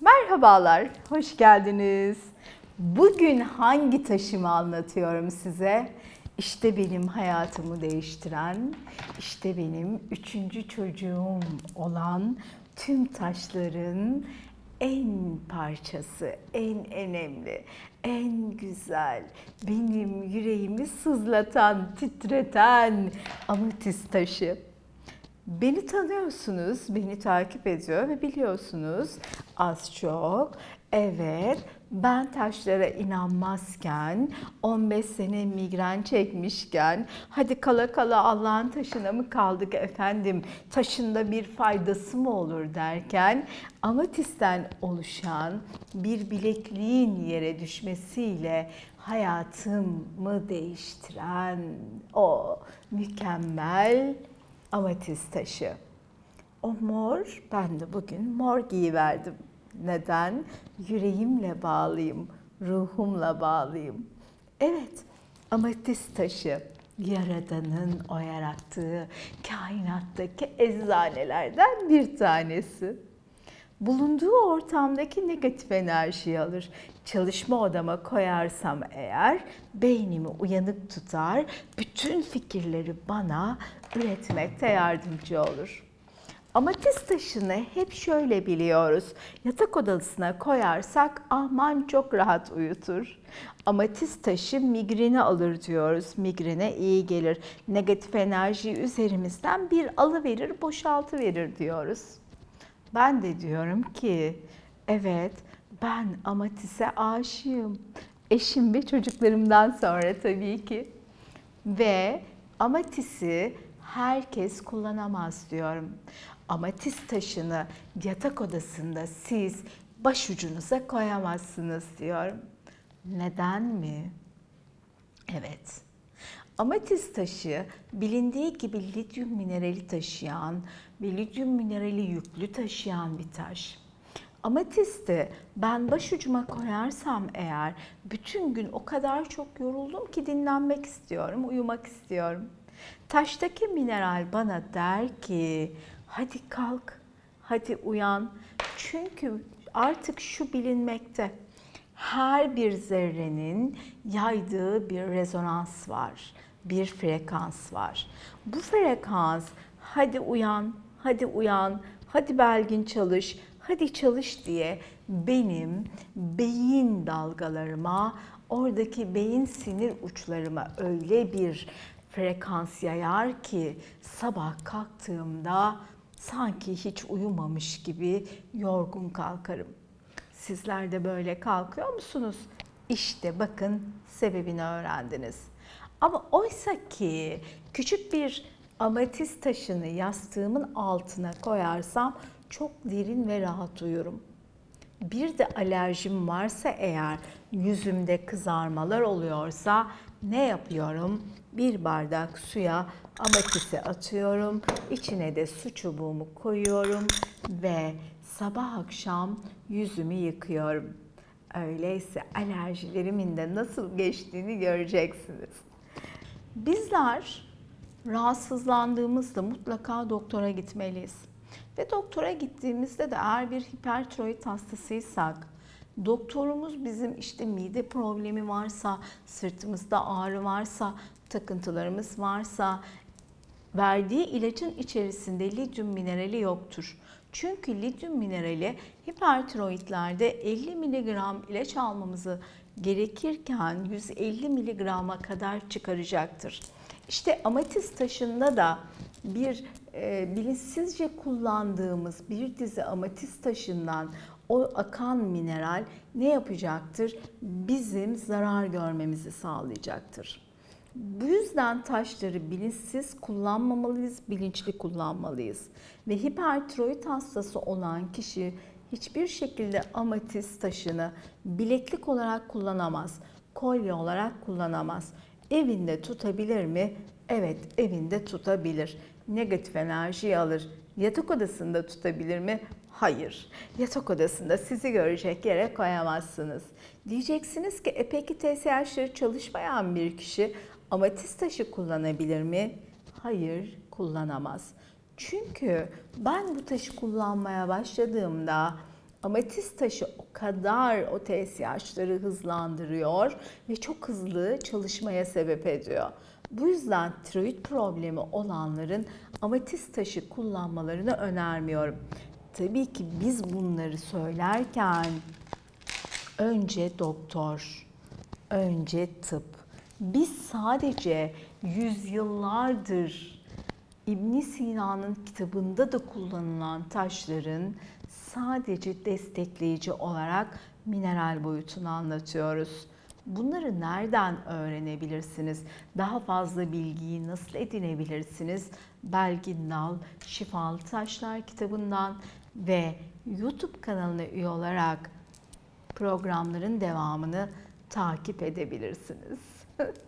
Merhabalar, hoş geldiniz. Bugün hangi taşımı anlatıyorum size? İşte benim hayatımı değiştiren, işte benim üçüncü çocuğum olan tüm taşların en parçası, en önemli, en güzel, benim yüreğimi sızlatan, titreten ametist taşı. Beni tanıyorsunuz, beni takip ediyor ve biliyorsunuz az çok. Evet, ben taşlara inanmazken, 15 sene migren çekmişken, hadi kala kala Allah'ın taşına mı kaldık efendim, taşında bir faydası mı olur derken, amatisten oluşan bir bilekliğin yere düşmesiyle hayatımı değiştiren o mükemmel amatist taşı. O mor, ben de bugün mor giyiverdim. Neden? Yüreğimle bağlıyım, ruhumla bağlıyım. Evet, amatist taşı Yaradan'ın o yarattığı kainattaki eczanelerden bir tanesi. Bulunduğu ortamdaki negatif enerjiyi alır. Çalışma odama koyarsam eğer beynimi uyanık tutar, bütün fikirleri bana üretmekte yardımcı olur. Amatist taşını hep şöyle biliyoruz. Yatak odasına koyarsak Ahman çok rahat uyutur. Amatist taşı migreni alır diyoruz. Migrene iyi gelir. Negatif enerjiyi üzerimizden bir alıverir, boşaltı verir diyoruz. Ben de diyorum ki evet ben Amatis'e aşığım. Eşim ve çocuklarımdan sonra tabii ki. Ve Amatis'i herkes kullanamaz diyorum. Amatist taşını yatak odasında siz başucunuza koyamazsınız diyorum. Neden mi? Evet. Amatist taşı bilindiği gibi lityum minerali taşıyan ve lityum minerali yüklü taşıyan bir taş. Amatisti ben başucuma koyarsam eğer bütün gün o kadar çok yoruldum ki dinlenmek istiyorum, uyumak istiyorum. Taştaki mineral bana der ki hadi kalk, hadi uyan. Çünkü artık şu bilinmekte her bir zerrenin yaydığı bir rezonans var, bir frekans var. Bu frekans hadi uyan, hadi uyan, hadi belgin çalış, hadi çalış diye benim beyin dalgalarıma, oradaki beyin sinir uçlarıma öyle bir frekans yayar ki sabah kalktığımda sanki hiç uyumamış gibi yorgun kalkarım. Sizler de böyle kalkıyor musunuz? İşte bakın sebebini öğrendiniz. Ama oysa ki küçük bir amatist taşını yastığımın altına koyarsam çok derin ve rahat uyurum. Bir de alerjim varsa eğer yüzümde kızarmalar oluyorsa ne yapıyorum? Bir bardak suya amatisi atıyorum. İçine de su çubuğumu koyuyorum ve sabah akşam yüzümü yıkıyorum. Öyleyse alerjilerimin de nasıl geçtiğini göreceksiniz. Bizler rahatsızlandığımızda mutlaka doktora gitmeliyiz. Ve doktora gittiğimizde de eğer bir hipertiroid hastasıysak, doktorumuz bizim işte mide problemi varsa, sırtımızda ağrı varsa, takıntılarımız varsa, verdiği ilacın içerisinde lityum minerali yoktur. Çünkü lityum minerali hipertiroidlerde 50 mg ilaç almamızı gerekirken 150 mg'a kadar çıkaracaktır. İşte amatist taşında da bir e, bilinçsizce kullandığımız bir dizi amatist taşından o akan mineral ne yapacaktır? Bizim zarar görmemizi sağlayacaktır. Bu yüzden taşları bilinçsiz kullanmamalıyız, bilinçli kullanmalıyız. Ve hipertiroid hastası olan kişi hiçbir şekilde amatist taşını bileklik olarak kullanamaz, kolye olarak kullanamaz. Evinde tutabilir mi? Evet, evinde tutabilir. Negatif enerjiyi alır. Yatak odasında tutabilir mi? Hayır. Yatak odasında sizi görecek yere koyamazsınız. Diyeceksiniz ki e peki TSH'ları çalışmayan bir kişi amatist taşı kullanabilir mi? Hayır, kullanamaz. Çünkü ben bu taşı kullanmaya başladığımda Ametist taşı o kadar o TSH'ları hızlandırıyor ve çok hızlı çalışmaya sebep ediyor. Bu yüzden tiroid problemi olanların ametist taşı kullanmalarını önermiyorum. Tabii ki biz bunları söylerken önce doktor, önce tıp. Biz sadece yüzyıllardır İbn Sina'nın kitabında da kullanılan taşların sadece destekleyici olarak mineral boyutunu anlatıyoruz. Bunları nereden öğrenebilirsiniz? Daha fazla bilgiyi nasıl edinebilirsiniz? Belgin Nal Şifalı Taşlar kitabından ve YouTube kanalına üye olarak programların devamını takip edebilirsiniz.